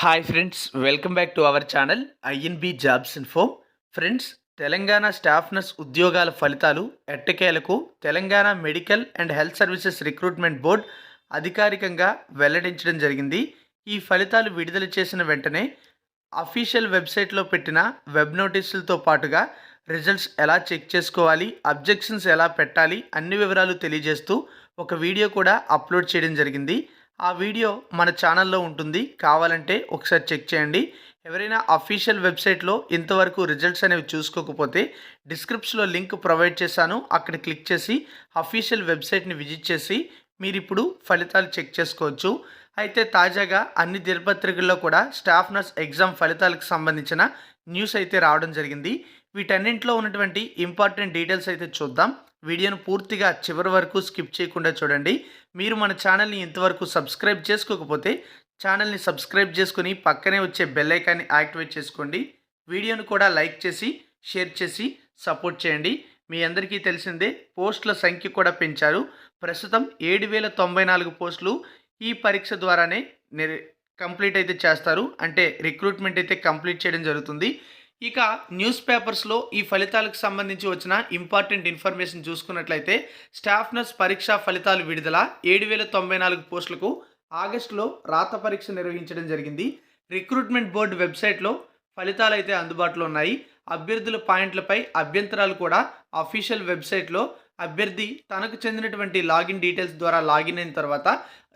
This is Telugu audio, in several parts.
Hi friends welcome back to our channel INB jobs info friends Telangana staff nurse ఉద్యోగాల ఫలితాలు ఎట్టకేలకు Telangana medical and health services recruitment board అధికారికంగా వెల్లడించడం జరిగింది. ఈ ఫలితాలు విడుదల చేసిన వెంటనే అఫీషియల్ వెబ్సైట్లో పెట్టిన వెబ్ నోటీసులతో పాటుగా రిజల్ట్స్ ఎలా చెక్ చేసుకోవాలి అబ్జెక్షన్స్ ఎలా పెట్టాలి అన్ని వివరాలు తెలియజేస్తూ ఒక వీడియో కూడా అప్లోడ్ చేయడం జరిగింది. ఆ వీడియో మన ఛానల్లో ఉంటుంది. కావాలంటే ఒకసారి చెక్ చేయండి. ఎవరైనా అఫీషియల్ వెబ్సైట్లో ఇంతవరకు రిజల్ట్స్ అనేవి చూసుకోకపోతే డిస్క్రిప్షన్లో లింక్ ప్రొవైడ్ చేశాను. అక్కడ క్లిక్ చేసి అఫీషియల్ వెబ్సైట్ని విజిట్ చేసి మీరు ఇప్పుడు ఫలితాలు చెక్ చేసుకోవచ్చు. అయితే తాజాగా అన్ని దినపత్రికల్లో కూడా స్టాఫ్ నర్స్ ఎగ్జామ్ ఫలితాలకు సంబంధించిన న్యూస్ అయితే రావడం జరిగింది. వీటన్నింటిలో ఉన్నటువంటి ఇంపార్టెంట్ డీటెయిల్స్ అయితే చూద్దాం. వీడియోను పూర్తిగా చివరి వరకు స్కిప్ చేయకుండా చూడండి. మీరు మన ఛానల్ని ఇంతవరకు సబ్స్క్రైబ్ చేసుకోకపోతే ఛానల్ని సబ్స్క్రైబ్ చేసుకుని పక్కనే వచ్చే బెల్ ఐకాన్ని యాక్టివేట్ చేసుకోండి. వీడియోను కూడా లైక్ చేసి షేర్ చేసి సపోర్ట్ చేయండి. మీ అందరికీ తెలిసిందే పోస్టుల సంఖ్య కూడా పెంచారు. ప్రస్తుతం ఏడు వేల తొంభై నాలుగు పోస్టులు ఈ పరీక్ష ద్వారానే కంప్లీట్ అయితే చేస్తారు. అంటే రిక్రూట్మెంట్ అయితే కంప్లీట్ చేయడం జరుగుతుంది. ఇక న్యూస్ పేపర్స్లో ఈ ఫలితాలకు సంబంధించి వచ్చిన ఇంపార్టెంట్ ఇన్ఫర్మేషన్ చూసుకున్నట్లయితే స్టాఫ్ నర్స్ పరీక్ష ఫలితాలు విడుదల ఏడు వేల తొంభై నాలుగు పోస్టులకు ఆగస్టులో రాత పరీక్ష నిర్వహించడం జరిగింది. రిక్రూట్మెంట్ బోర్డు వెబ్సైట్లో ఫలితాలు అయితే అందుబాటులో ఉన్నాయి. అభ్యర్థుల పాయింట్లపై అభ్యంతరాలు కూడా అఫీషియల్ వెబ్సైట్లో. అభ్యర్థి తనకు చెందినటువంటి లాగిన్ డీటెయిల్స్ ద్వారా లాగిన్ అయిన తర్వాత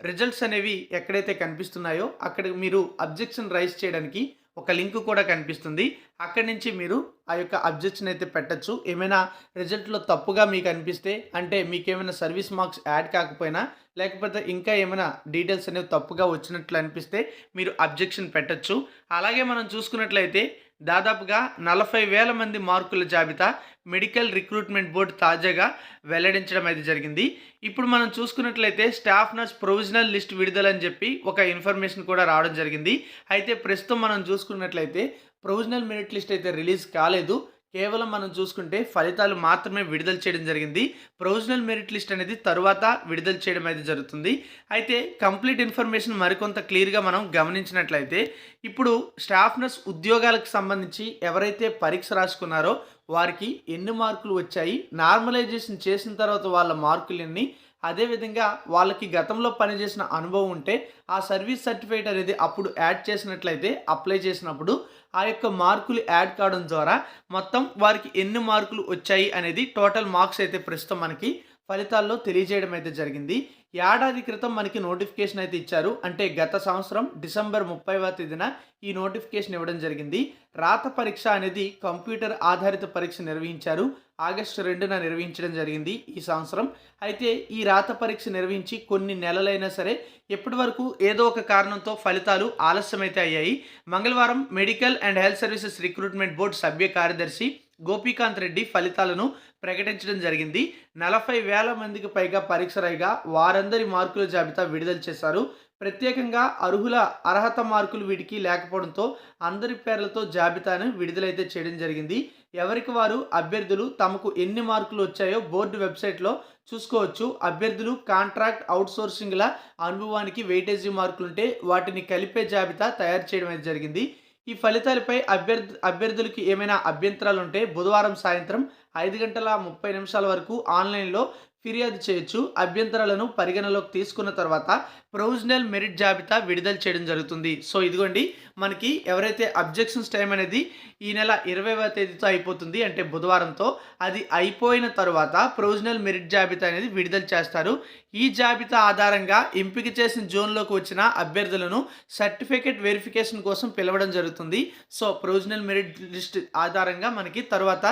రిజల్ట్స్ అనేవి ఎక్కడైతే కనిపిస్తున్నాయో అక్కడ మీరు అబ్జెక్షన్ రైజ్ చేయడానికి ఒక లింక్ కూడా కనిపిస్తుంది. అక్కడి నుంచి మీరు ఆ యొక్క అబ్జెక్షన్ అయితే పెట్టచ్చు. ఏమైనా రిజల్ట్లో తప్పుగా మీకు అనిపిస్తే అంటే మీకు ఏమైనా సర్వీస్ మార్క్స్ యాడ్ కాకపోయినా లేకపోతే ఇంకా ఏమైనా డీటెయిల్స్ అనేవి తప్పుగా వచ్చినట్లు అనిపిస్తే మీరు అబ్జెక్షన్ పెట్టచ్చు. అలాగే మనం చూసుకున్నట్లయితే దాదాపుగా నలభై వేల మంది మార్కుల జాబితా మెడికల్ రిక్రూట్మెంట్ బోర్డు తాజాగా వెల్లడించడం అయితే జరిగింది. ఇప్పుడు మనం చూసుకున్నట్లయితే స్టాఫ్ నర్స్ ప్రొవిజనల్ లిస్ట్ విడుదలని చెప్పి ఒక ఇన్ఫర్మేషన్ కూడా రావడం జరిగింది. అయితే ప్రస్తుతం మనం చూసుకున్నట్లయితే ప్రొవిజనల్ మెరిట్ లిస్ట్ అయితే రిలీజ్ కాలేదు. కేవలం మనం చూసుకుంటే ఫలితాలు మాత్రమే విడుదల చేయడం జరిగింది. ప్రొవిజనల్ మెరిట్ లిస్ట్ అనేది తరువాత విడుదల చేయడం అయితే జరుగుతుంది. అయితే కంప్లీట్ ఇన్ఫర్మేషన్ మరికొంత క్లియర్గా మనం గమనించినట్లయితే ఇప్పుడు స్టాఫ్ నర్స్ ఉద్యోగాలకు సంబంధించి ఎవరైతే పరీక్ష రాసుకున్నారో వారికి ఎన్ని మార్కులు వచ్చాయి నార్మలైజేషన్ చేసిన తర్వాత వాళ్ళ మార్కులన్నీ అదేవిధంగా వాళ్ళకి గతంలో పనిచేసిన అనుభవం ఉంటే ఆ సర్వీస్ సర్టిఫికేట్ అనేది అప్పుడు యాడ్ చేసినట్లయితే అప్లై చేసినప్పుడు ఆ యొక్క మార్కులు యాడ్ కావడం ద్వారా మొత్తం వారికి ఎన్ని మార్కులు వచ్చాయి అనేది టోటల్ మార్క్స్ అయితే ప్రస్తుతం మనకి ఫలితాల్లో తెలియజేయడం అయితే జరిగింది. ఏడాది క్రితం మనకి నోటిఫికేషన్ అయితే ఇచ్చారు. అంటే గత సంవత్సరం డిసెంబర్ ముప్పైవ తేదీన ఈ నోటిఫికేషన్ ఇవ్వడం జరిగింది. రాత పరీక్ష అనేది కంప్యూటర్ ఆధారిత పరీక్ష నిర్వహించారు. ఆగస్టు రెండున నిర్వహించడం జరిగింది ఈ సంవత్సరం. అయితే ఈ రాత పరీక్ష నిర్వహించి కొన్ని నెలలైనా సరే ఇప్పటి వరకు ఏదో ఒక కారణంతో ఫలితాలు ఆలస్యమైతే అయ్యాయి. మంగళవారం medical and health services recruitment board సభ్య కార్యదర్శి గోపీకాంత్ రెడ్డి ఫలితాలను ప్రకటించడం జరిగింది. నలభై వేల మందికి పైగా పరీక్ష రాయిగా వారందరి మార్కుల జాబితా విడుదల చేశారు. ప్రత్యేకంగా అర్హుల అర్హత మార్కులు వీటికి లేకపోవడంతో అందరి పేర్లతో జాబితాను విడుదలైతే చేయడం జరిగింది. ఎవరికి వారు అభ్యర్థులు తమకు ఎన్ని మార్కులు వచ్చాయో బోర్డు వెబ్సైట్లో చూసుకోవచ్చు. అభ్యర్థులు కాంట్రాక్ట్ అవుట్సోర్సింగ్ల అనుభవానికి వెయిటేజీ మార్కులుంటే వాటిని కలిపే జాబితా తయారు చేయడం జరిగింది. ఈ ఫలితాలపై అభ్యర్థి అభ్యర్థులకి ఏమైనా అభ్యంతరాలు ఉంటే బుధవారం సాయంత్రం ఐదు గంటల ముప్పై నిమిషాల వరకు ఆన్లైన్లో ఫిర్యాదు చేయొచ్చు. అభ్యంతరాలను పరిగణలోకి తీసుకున్న తర్వాత ప్రొవిజనల్ మెరిట్ జాబితా విడుదల చేయడం జరుగుతుంది. సో ఇదిగోండి మనకి ఎవరైతే అబ్జెక్షన్స్ టైం అనేది ఈ నెల ఇరవైవ తేదీతో అయిపోతుంది అంటే బుధవారంతో అది అయిపోయిన తర్వాత ప్రొవిజనల్ మెరిట్ జాబితా అనేది విడుదల చేస్తారు. ఈ జాబితా ఆధారంగా ఎంపిక చేసిన జోన్లోకి వచ్చిన అభ్యర్థులను సర్టిఫికేట్ వెరిఫికేషన్ కోసం పిలవడం జరుగుతుంది. సో ప్రొవిజనల్ మెరిట్ లిస్ట్ ఆధారంగా మనకి తర్వాత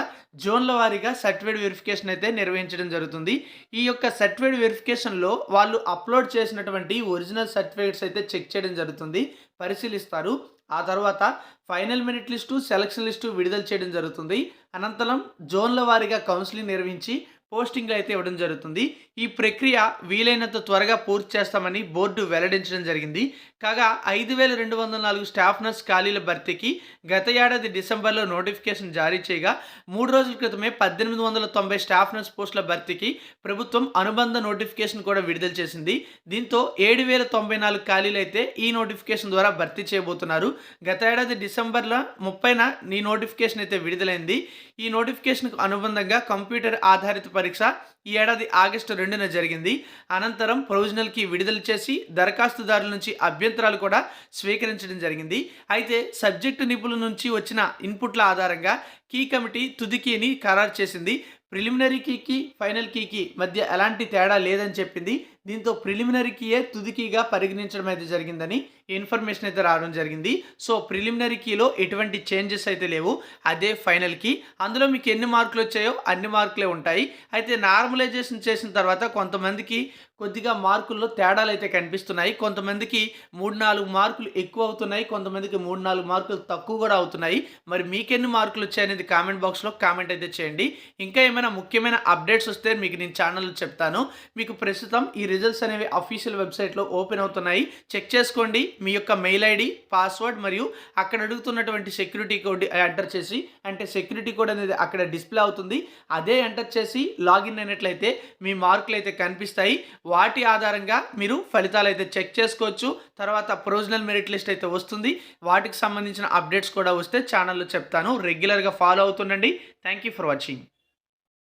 జోన్ల వారీగా సర్టిఫికేట్ వెరిఫికేషన్ అయితే నిర్వహించడం జరుగుతుంది. ఈ యొక్క సర్టిఫికేట్ వెరిఫికేషన్లో వాళ్ళు అప్లోడ్ చేసినటువంటి ఒరిజినల్ సర్టిఫికేట్స్ అయితే చెక్ చేయడం జరుగుతుంది పరిశీలిస్తారు. ఆ తర్వాత final merit list selection list విడుదల చేయడం జరుగుతుంది. అనంతరం జోన్ల వారీగా కౌన్సిలింగ్ నిర్వహించి పోస్టింగ్లు అయితే ఇవ్వడం జరుగుతుంది. ఈ ప్రక్రియ వీలైనంత త్వరగా పూర్తి చేస్తామని బోర్డు వెల్లడించడం జరిగింది. కాగా ఐదు వేల రెండు వందల నాలుగు స్టాఫ్ నర్స్ ఖాళీల భర్తీకి గత ఏడాది డిసెంబర్లో నోటిఫికేషన్ జారీ చేయగా మూడు రోజుల క్రితమే పద్దెనిమిది వందల తొంభై స్టాఫ్ నర్స్ పోస్టుల భర్తీకి ప్రభుత్వం అనుబంధ నోటిఫికేషన్ కూడా విడుదల చేసింది. దీంతో ఏడు వేల తొంభై నాలుగు ఖాళీలు అయితే ఈ నోటిఫికేషన్ ద్వారా భర్తీ చేయబోతున్నారు. గత ఏడాది డిసెంబర్లో ముప్పైన ఈ నోటిఫికేషన్ అయితే విడుదలైంది. ఈ నోటిఫికేషన్కు అనుబంధంగా కంప్యూటర్ ఆధారిత పరీక్ష ఈ ఏడాది ఆగస్టు రెండున జరిగింది. అనంతరం ప్రొవిజనల్కి విడుదల చేసి దరఖాస్తుదారుల నుంచి అభ్యంతరాలు కూడా స్వీకరించడం జరిగింది. అయితే సబ్జెక్టు నిపుణుల నుంచి వచ్చిన ఇన్పుట్ల ఆధారంగా కీ కమిటీ తుది కీని ఖరారు చేసింది. ప్రిలిమినరీ కీకి ఫైనల్ కీకి మధ్య ఎలాంటి తేడా లేదని చెప్పింది. దీంతో ప్రిలిమినరీకియే తుదికిగా పరిగణించడం అయితే జరిగిందని ఇన్ఫర్మేషన్ అయితే రావడం జరిగింది. సో ప్రిలిమినరీ కీలో ఎటువంటి చేంజెస్ అయితే లేవు. అదే ఫైనల్ కీ అందులో మీకు ఎన్ని మార్కులు వచ్చాయో అన్ని మార్కులే ఉంటాయి. అయితే నార్మలైజేషన్ చేసిన తర్వాత కొంతమందికి కొద్దిగా మార్కుల్లో తేడాలు అయితే కనిపిస్తున్నాయి. కొంతమందికి మూడు నాలుగు మార్కులు ఎక్కువ అవుతున్నాయి. కొంతమందికి మూడు నాలుగు మార్కులు తక్కువ కూడా అవుతున్నాయి. మరి మీకెన్ని మార్కులు వచ్చాయనేది కామెంట్ బాక్స్లో కామెంట్ అయితే చేయండి. ఇంకా ఏమైనా ముఖ్యమైన అప్డేట్స్ వస్తే మీకు నేను ఛానల్లో చెప్తాను. మీకు ప్రస్తుతం ఈ రిజల్ట్స్ అనేవి అఫీషియల్ వెబ్సైట్లో ఓపెన్ అవుతున్నాయి. చెక్ చేసుకోండి. మీ యొక్క మెయిల్ ఐడి పాస్వర్డ్ మరియు అక్కడ అడుగుతున్నటువంటి సెక్యూరిటీ కోడ్ ఎంటర్ చేసి అంటే సెక్యూరిటీ కోడ్ అనేది అక్కడ డిస్ప్లే అవుతుంది. అదే ఎంటర్ చేసి లాగిన్ అయినట్లయితే మీ మార్కులు అయితే కనిపిస్తాయి. వాటి ఆధారంగా మీరు ఫలితాలు అయితే చెక్ చేసుకోవచ్చు. తర్వాత ప్రొవిజనల్ మెరిట్ లిస్ట్ అయితే వస్తుంది. వాటికి సంబంధించిన అప్డేట్స్ కూడా వస్తే ఛానల్లో చెప్తాను. రెగ్యులర్గా follow అవుతుండండి. Thank you for watching